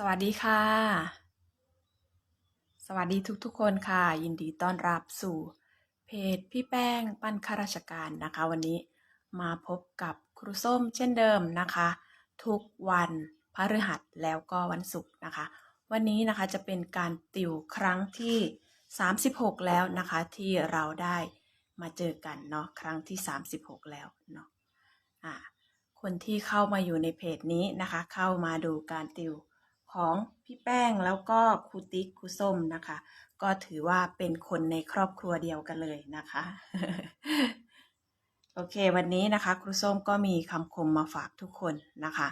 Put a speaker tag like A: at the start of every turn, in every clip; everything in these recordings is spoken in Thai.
A: สวัสดีค่ะ สวัสดีทุกๆคนค่ะ ยินดีต้อนรับสู่ เพจพี่แป้งปั้นข้าราชการนะคะ วันนี้มาพบกับครูส้มเช่นเดิมนะคะ ทุกวันพฤหัสแล้วก็วันศุกร์นะคะ วันนี้นะคะจะเป็นการติวครั้งที่ 36 แล้วนะคะที่เราได้มาเจอกันเนาะครั้งที่ 36 แล้วเนาะอ่าคนที่เข้ามาอยู่ในเพจนี้นะคะ เข้ามาดูการติว ของพี่แป้งแล้วก็ครูติ๊กครูส้มนะคะ ก็ถือว่าเป็นคนในครอบครัวเดียวกันเลยนะคะ โอเค วันนี้นะคะครูส้มก็มีคำคมมาฝากทุกคนนะคะ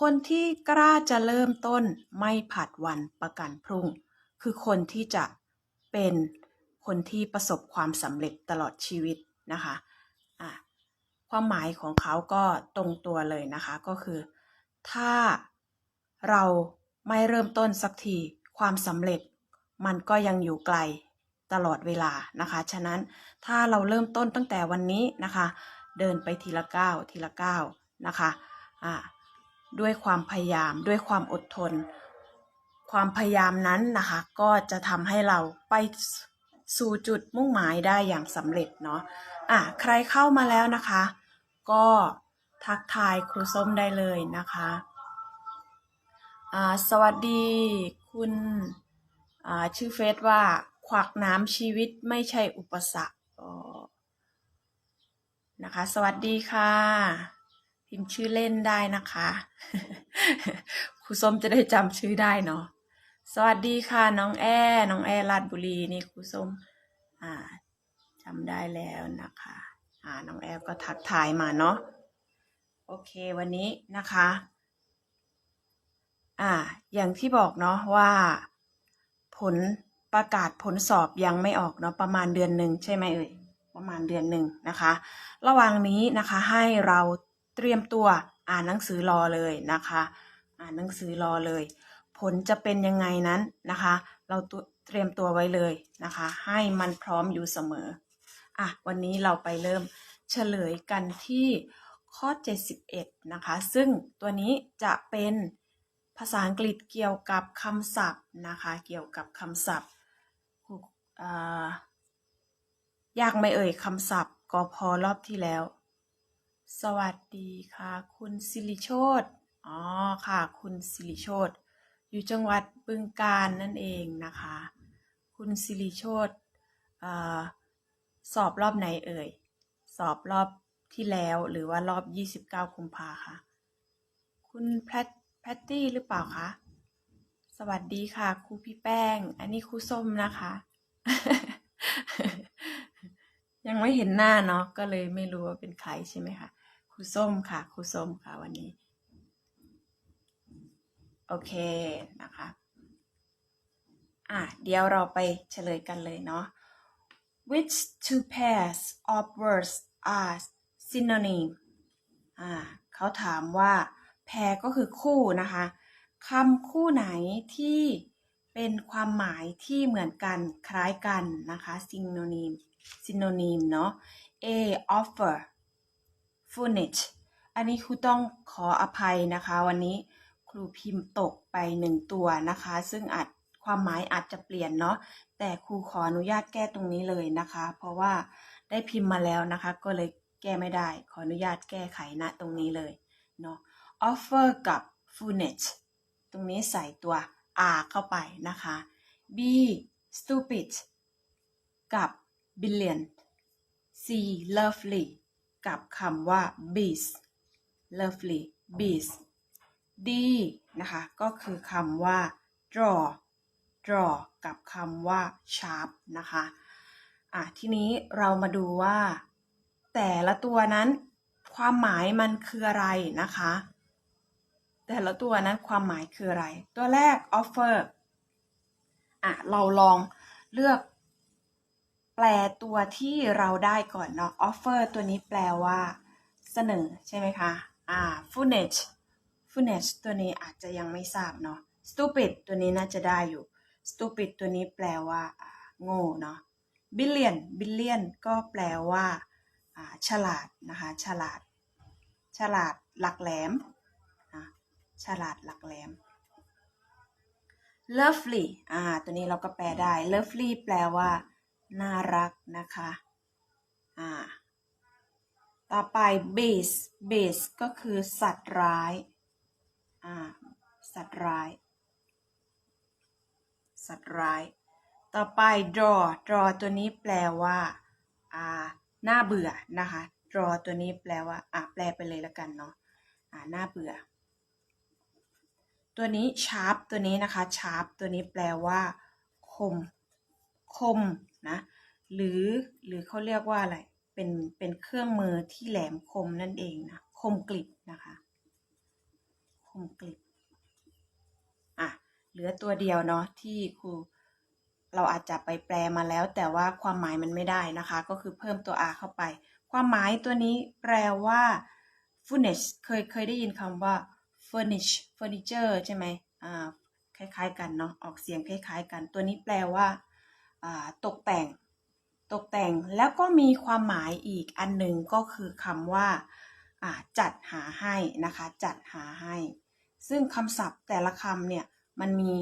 A: คนที่กล้าจะเริ่มต้นไม่ผัดวันประกันพรุ่ง คือคนที่จะเป็นคนที่ประสบความสำเร็จตลอดชีวิตนะคะะความหมายของเขาก็ตรงตัวเลยนะคะก็คือ ถ้าเรา ไม่เริ่มต้นสักทีความสำเร็จ มันก็ยังอยู่ไกลตลอดเวลานะคะ ฉะนั้นถ้าเราเริ่มต้นตั้งแต่วันนี้นะคะ เดินไปทีละก้าวทีละก้าวนะคะด้วยความพยายามด้วยความอดทน ความพยายามนั้นนะคะ ก็จะทำให้เราไปสู่จุดมุ่งหมายได้อย่างสำเร็จเนาะอะใครเข้ามาแล้วนะคะ ก็ทักทายครูส้มได้เลยนะคะ อ่าสวัสดี คุณอ่าชื่อเฟซว่าขวักน้ำชีวิตไม่ใช่อุปสรรคนะคะ สวัสดีค่ะ พิมพ์ชื่อเล่นได้นะคะครูส้มจะได้จำชื่อได้เนาะสวัสดีค่ะ น้องแอน้องแอลาดบุรีนี่ครูส้มอ่าจำได้แล้วนะคะอ่าน้องแอก็ทักทายมาเนาะโอเควันนี้นะคะ อ่า อย่างที่บอกเนาะว่า ผลประกาศผลสอบยังไม่ออกเนาะประมาณเดือนหนึ่งใช่ไหมเอ่ยประมาณเดือนหนึ่งนะคะ ระหว่างนี้นะคะให้เราเตรียมตัวอ่านหนังสือรอเลยนะคะ อ่านหนังสือรอเลย ผลจะเป็นยังไงนั้นนะคะ เราเตรียมตัวไว้เลยนะคะ ให้มันพร้อมอยู่เสมออะวันนี้เราไปเริ่มเฉลยกันที่ข้อ 71 นะคะ ซึ่งตัวนี้จะเป็น ภาษาอังกฤษเกี่ยวกับคำศัพท์นะคะ เกี่ยวกับคำศัพท์ยากไหม่เอ่ยคำศัพท์ก็พอรอบที่แล้ว สวัสดีค่ะ คุณสิริโชตอ๋อค่ะ คุณสิริโชตอยู่จังหวัดบึงกาฬนั่นเองนะคะ คุณสิริโชตสอบรอบไหนเอ่ย สอบรอบที่แล้วหรือว่ารอบ 29 กุมภาค่ะ คุณแพท พตตี้หรือเปล่าคะ สวัสดีค่ะครูพี่แป้ง อันนี้ครูส้มนะคะ ยังไม่เห็นหน้าเนาะ ก็เลยไม่รู้ว่าเป็นใครใช่ไหมคะ ครูส้มค่ะ ครูส้มค่ะวันนี้ โอเคนะคะ อะ เดี๋ยวเราไปเฉลยกันเลยเนาะ which two pairs of words are synonym อ่าเขาถามว่า แพรก็คือคู่นะคะคำคู่ไหนที่เป็นความหมายที่เหมือนกันคล้ายกันนะคะ synonym synonym เนาะ A offer furnish อันนี้ครูต้องขออภัยนะคะ วันนี้ครูพิมพ์ตกไปหนึ่งตัวนะคะ ซึ่งอาจความหมายอาจจะเปลี่ยนเนาะแต่ครูขออนุญาตแก้ตรงนี้เลยนะคะ เพราะว่าได้พิมพ์มาแล้วนะคะ ก็เลยแก้ไม่ได้ ขออนุญาตแก้ไขณตรงนี้เลยเนาะ offer กับ furnish ตรงนี้ใส่ตัว r เข้าไปนะคะ b stupid กับ billion c lovely กับคำว่า beast lovely beast d นะคะ ก็คือคำว่า draw draw กับคำว่า sharp นะคะ อะ ทีนี้เรามาดูว่า แต่ละตัวนั้นความหมายมันคืออะไรนะคะ แต่ละตัวนั้นความหมายคืออะไร ตัวแรก offer อะ เราลองเลือก แปลตัวที่เราได้ก่อนเนาะ offer ตัวนี้แปลว่า เสนอใช่ไหมคะ อ่า furnish furnish ตัวนี้อาจจะยังไม่ทราบเนาะ stupid ตัวนี้น่าจะได้อยู่ stupid ตัวนี้แปลว่าโง่เนาะ billion billion ก็แปลว่าฉลาดนะคะ ฉลาด ฉลาดหลักแหลม ฉลาดหลักแหลม lovely อ่า ตัวนี้เราก็แปลได้ lovely แปลว่า น่ารักนะคะ อ่า ต่อไป beast beast ก็คือสัตว์ร้าย อ่า สัตว์ร้าย สัตว์ร้าย ต่อไป draw draw ตัวนี้แปลว่า อ่า น่าเบื่อนะคะ draw ตัวนี้แปลว่า อะแปลไปเลยแล้วกันเนาะ อ่า น่าเบื่อ ตัวนี้ sharp ตัวนี้นะคะ sharp ตัวนี้แปลว่า คม คมนะหรือหรือเขาเรียกว่าอะไรเป็นเป็นเครื่องมือที่แหลมคมนั่นเองนะคมกริบนะคะคมกริบอะเหลือตัวเดียวเนาะที่ครูเราอาจจะไปแปลมาแล้ว แต่ว่าความหมายมันไม่ได้นะคะ ก็คือเพิ่มตัว r เข้าไป ความหมายตัวนี้แปลว่า furnish เคยเคยได้ยินคำว่า furnish furniture ใช่ไหมอ่าคล้ายๆกันเนาะออกเสียงคล้ายๆกัน ตัวนี้แปลว่าอ่าตกแต่ง ตกแต่งแล้วก็มีความหมายอีกอันหนึ่งก็คือคำว่าอ่าจัดหาให้นะคะ จัดหาให้ ซึ่งคำศัพท์แต่ละคำเนี่ยมันมี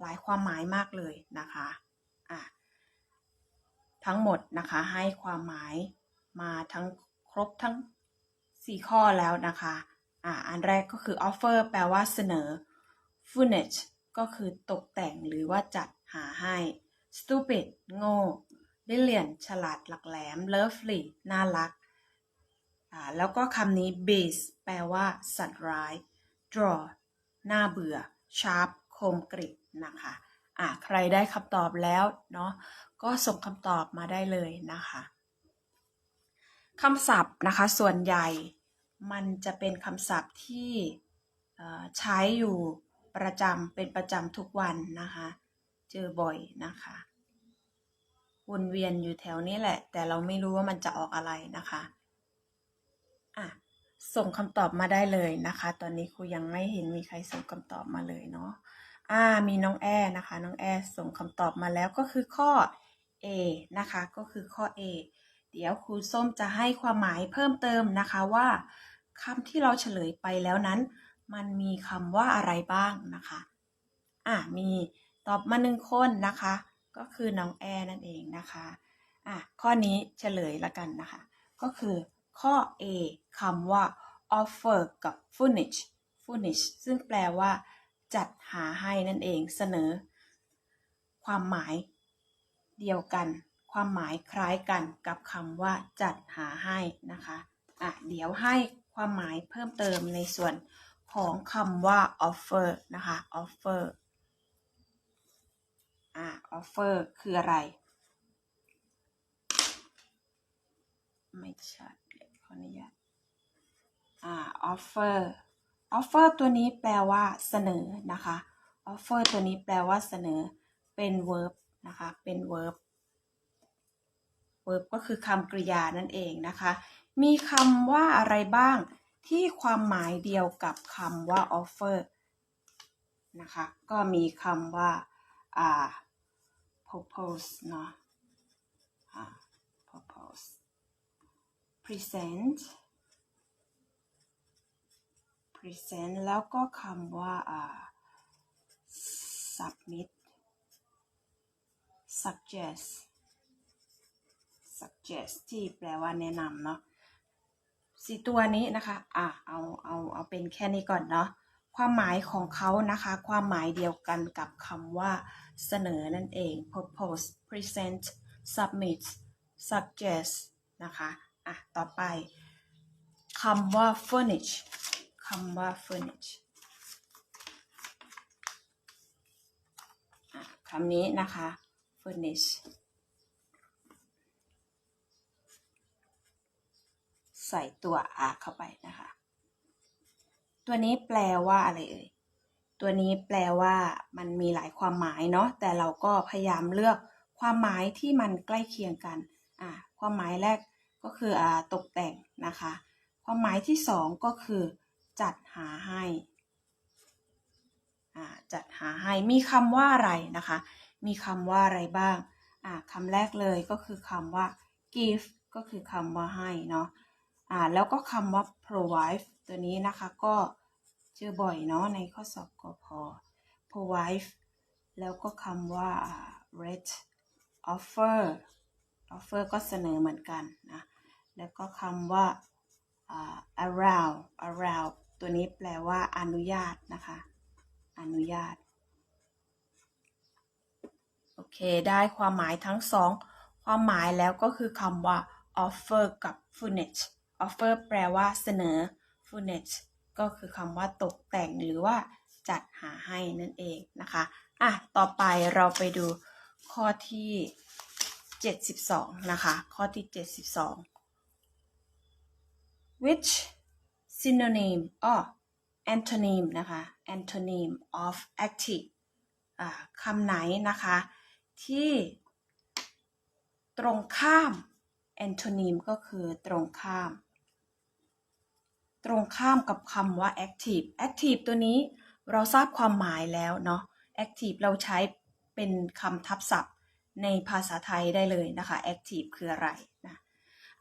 A: หลายความหมายมากเลยนะคะอะทั้งหมดนะคะให้ความหมายมาทั้งครบทั้ง 4 ข้อแล้วนะคะ อ่าอันแรกก็คือ offer แปลว่าเสนอ furnish ก็คือตกแต่งหรือว่าจัดหาให้ stupid โง่ brilliant ฉลาดหลักแหลม lovely น่ารักอ่าแล้วก็คำนี้ beast แปลว่า สัตว์ร้าย draw น่าเบื่อ sharp คมกริบนะคะอะใครได้คำตอบแล้วเนาะก็ส่งคำตอบมาได้เลยนะคะคำศัพท์นะคะส่วนใหญ่ มันจะเป็นคำศัพท์ที่ใช้อยู่ประจำเป็นประจำทุกวันนะคะ เจอบ่อยนะคะวนเวียนอยู่แถวนี้แหละ แต่เราไม่รู้ว่ามันจะออกอะไรนะคะอะส่งคำตอบมาได้เลยนะคะ ตอนนี้ครูยังไม่เห็นมีใครส่งคำตอบมาเลยเนาะอ่ามีน้องแอนะคะ น้องแอส่งคำตอบมาแล้วก็คือข้อ A นะคะ ก็คือข้อ A เดี๋ยวครูส้มจะให้ความหมายเพิ่มเติมนะคะว่า คำที่เราเฉลยไปแล้วนั้น มันมีคำว่าอะไรบ้างนะคะอะมีตอบมาหนึ่งคนนะคะ ก็คือน้องแอนั่นเองนะคะอะข้อนี้เฉลยละกันนะคะ ก็คือข้อ A คำว่า offer กับ furnish furnish ซึ่งแปลว่า จัดหาให้นั่นเองเสนอ ความหมายเดียวกัน ความหมายคล้ายกันกับคำว่า จัดหาให้นะคะอะเดี๋ยวให้ ความหมายเพิ่มเติมในส่วนของคำว่า offer นะคะ offer อะ offer คืออะไร ไม่ชัดเดี๋ยขออนุญาตอ่า offer offer ตัวนี้แปลว่าเสนอนะคะ offer ตัวนี้แปลว่าเสนอเป็น verb นะคะ เป็น verb verb ก็คือคำกริยานั่นเองนะคะ มีคำว่าอะไรบ้างที่ความหมายเดียวกับคำว่า offer นะคะ ก็มีคำว่า propose เนาะอ่า propose present present แล้วก็คำว่าอ่า submit suggest suggest ที่แปลว่าแนะนำเนาะ สี่ตัวนี้นะคะอะเอาเอาเอาเป็นแค่นี้ก่อนเนาะความหมายของเขานะคะ ความหมายเดียวกันกับคำว่า เสนอนั่นเอง propose present submit suggest นะคะอะต่อไปคำว่า furnish คำว่า furnish อะคำนี้นะคะ furnish ใส่ตัว r เข้าไปนะคะ ตัวนี้แปลว่าอะไรเอ่ย ตัวนี้แปลว่ามันมีหลายความหมายเนาะ แต่เราก็พยายามเลือกความหมายที่มันใกล้เคียงกัน อ่า ความหมายแรกก็คืออ่าตกแต่งนะคะ ความหมายที่สองก็คือ จัดหาให้ อ่า จัดหาให้ มีคำว่าอะไรนะคะ มีคำว่าอะไรบ้าง อ่าคำแรกเลยก็คือคำว่า give ก็คือคำว่าให้เนาะ อ่าแล้วก็คำว่า provide ตัวนี้นะคะก็เจอบ่อยเนาะในข้อสอบกพ provide แล้วก็คำว่า red offer offer ก็เสนอเหมือนกันนะ แล้วก็คำว่าอ่า around around ตัวนี้แปลว่าอนุญาตนะคะ อนุญาต โอเค ได้ความหมายทั้งสอง ความหมายแล้วก็คือคำว่า offer กับ furnish offer แปลว่าเสนอ furnish ก็คือคำว่าตกแต่งหรือว่าจัดหาให้นั่นเองนะคะอะต่อไปเราไปดูข้อที่ 72 นะคะ ข้อที่ 72 which synonym or antonym นะคะ antonym of active คำไหนนะคะ ที่ตรงข้าม antonym ก็คือตรงข้าม ตรงข้ามกับคำว่า active active ตัวนี้เราทราบความหมายแล้วเนาะ active เราใช้เป็นคำทับศัพท์ในภาษาไทยได้เลยนะคะ active คืออะไรนะ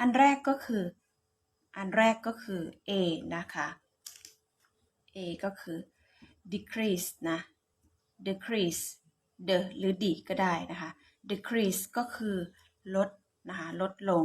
A: อันแรกก็คือ อันแรกก็คือ A นะคะ A ก็คือ decrease นะ decrease the หรือ d ก็ได้นะคะ decrease ก็คือลดนะคะ ลดลง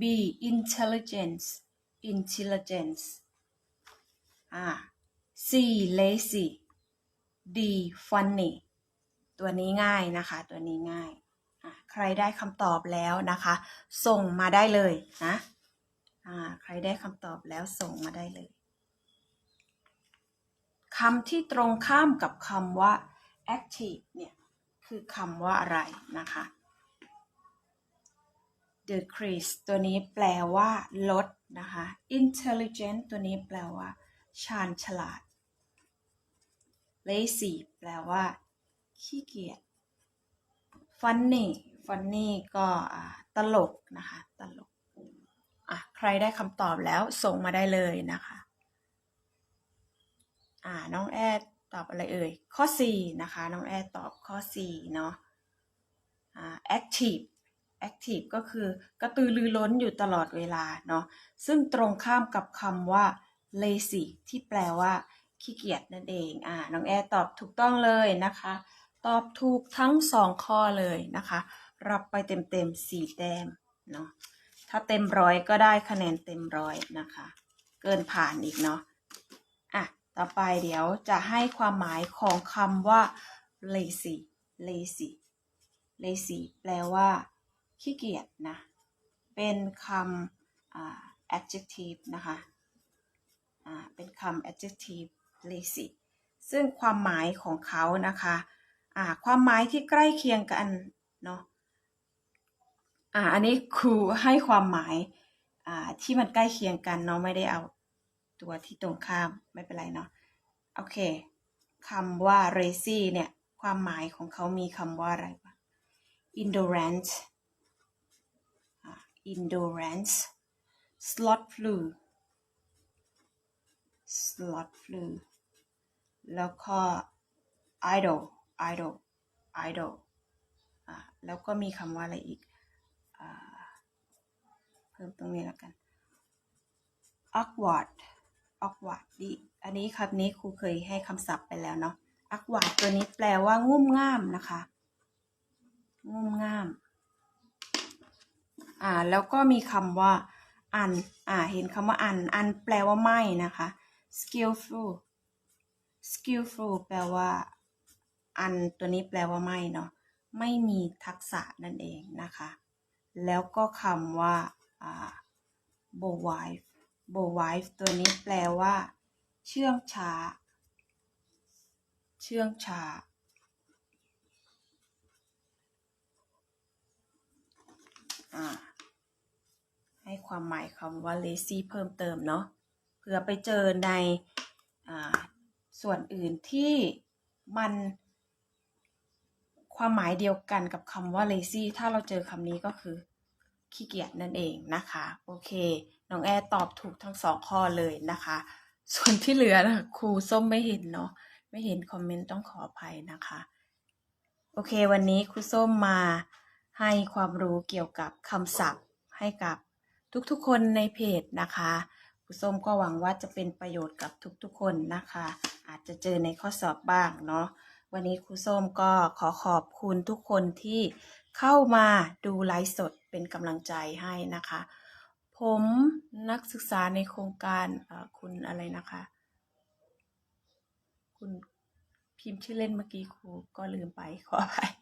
A: B intelligence intelligence อ่า C lazy D funny ตัวนี้ง่ายนะคะ ตัวนี้ง่ายอะใครได้คำตอบแล้วนะคะ ส่งมาได้เลยนะอ่าใครได้คำตอบแล้วส่งมาได้เลยคำที่ตรงข้ามกับคำว่า active เนี่ยคือคำว่าอะไรนะคะ decrease ตัวนี้แปลว่าลดนะคะ intelligent ตัวนี้แปลว่า ชาญฉลาด lazy แปลว่า ขี้เกียจ funny funny ก็ตลกนะคะ ตลก อะ ใครได้คำตอบแล้วส่งมาได้เลยนะคะ อ่า น้องแอดตอบอะไรเอ่ย ข้อ 4 นะคะ น้องแอดตอบข้อ 4 เนาะ อ่า active active ก็คือกระตือรือร้นอยู่ตลอดเวลาเนาะ ซึ่งตรงข้ามกับคำว่า lazy ที่แปลว่าขี้เกียจนั่นเอง อ่า น้องแอร์ตอบถูกต้องเลยนะคะ ตอบถูกทั้งสองข้อเลยนะคะ รับไปเต็มเต็มๆสี่แต้มเนาะ ถ้าเต็มร้อยก็ได้คะแนนเต็มร้อยนะคะ เกินผ่านอีกเนาะ อะ ต่อไปเดี๋ยวจะให้ความหมายของคำว่า lazy lazy lazy แปลว่าขี้เกียจนะ เป็นคำ adjective นะคะ เป็นคำ adjective lazy ซึ่งความหมายของเขานะคะความหมายที่ใกล้เคียงกันเนาะอ่าอันนี้ครูให้ความหมายอ่าที่มันใกล้เคียงกันเนาะไม่ได้เอาตัวที่ตรงข้ามไม่เป็นไรเนาะโอเคคำว่า lazy เนี่ยความหมายของเขามีคำว่าอะไรบ้าง indolent อ่า indolence slot flu แล้วก็ idol idol idol อ่าแล้วก็มีคำว่าอะไรอีกอ่าเพิ่มตรงนี้แล้วกัน awkward awkward ดิอันนี้คำนี้ครูเคยให้คำศัพท์ไปแล้วเนาะ awkward ตัวนี้แปลว่างุ่มง่ามนะคะงุ่มง่าม อ่า แล้วก็มีคำว่าอัน อ่า เห็นคำว่าอัน อันแปลว่าไม่นะคะ skillful skillful แปลว่า อันตัวนี้แปลว่าไม่เนาะ ไม่มีทักษะนั่นเองนะคะ แล้วก็คำว่า bow wife bow wife ตัวนี้แปลว่า เชื่องช้า เชื่องช้า ให้ความหมายคำว่า lazy เพิ่มเติมเนาะ ผื่อไปเจอในอส่วนอื่นที่มันความหมายเดียวกันกับคำว่า lazy ถ้าเราเจอคำนี้ก็คือขี้เกียจนั่นเองนะคะ โอเค น้องแอร์ตอบถูกทั้งสองข้อเลยนะคะ ส่วนที่เหลือนะครูส้มไม่เห็นเนาะไม่เห็นคอมเมนต์ต้องขออภัยนะคะ โอเค วันนี้ครูส้มมาให้ความรู้เกี่ยวกับคำศัพท์ให้กับทุกๆคนในเพจนะคะ ครูส้มก็หวังว่าจะเป็นประโยชน์กับทุกๆคนนะคะ อาจจะเจอในข้อสอบบ้างเนาะวันนี้ครูส้มก็ขอขอบคุณทุกคนที่เข้ามาดูไลฟ์สดเป็นกำลังใจให้นะคะ ผมนักศึกษาในโครงการคุณอะไรนะคะ คุณพิมพ์ชื่อเล่นเมื่อกี้ครูก็ลืมไปขออภัย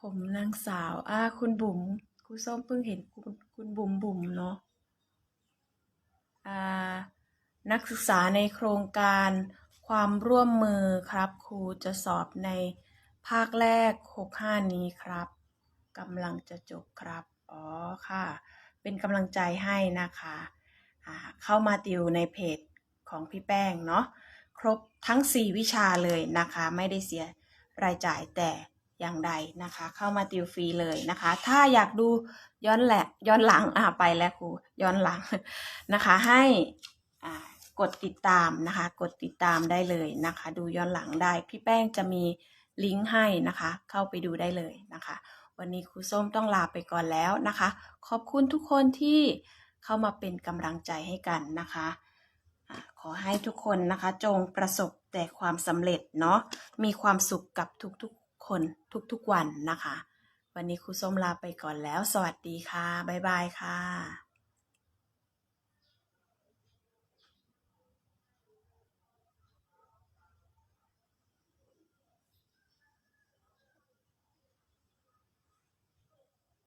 A: ผมนางสาวอ่าคุณบุ๋มครูส้มเพิ่งเห็นคุณคุณบุ๋มบุ๋มเนาะ นักศึกษาในโครงการความร่วมมือครับครูจะสอบในภาคแรก 65 นี้ครับกำลังจะจบครับ อ๋อค่ะ เป็นกำลังใจให้นะคะอ่าเข้ามาติวในเพจของพี่แป้งเนาะครบทั้ง 4 วิชาเลยนะคะ ไม่ได้เสียรายจ่ายแต่ อย่างใดนะคะ เข้ามาติวฟรีเลยนะคะ ถ้าอยากดูย้อนแหละย้อนหลังอ่าไปแล้วครูย้อนหลังนะคะ ให้อ่ากดติดตามนะคะ กดติดตามได้เลยนะคะ ดูย้อนหลังได้พี่แป้งจะมีลิงก์ให้นะคะ เข้าไปดูได้เลยนะคะ วันนี้ครูส้มต้องลาไปก่อนแล้วนะคะ ขอบคุณทุกคนที่เข้ามาเป็นกำลังใจให้กันนะคะขอให้ทุกคนนะคะจงประสบแต่ความสำเร็จเนาะมีความสุขกับทุกๆ คนทุกๆวันนะคะ วันนี้ครูส้มลาไปก่อนแล้ว สวัสดีค่ะ บ๊ายบายค่ะ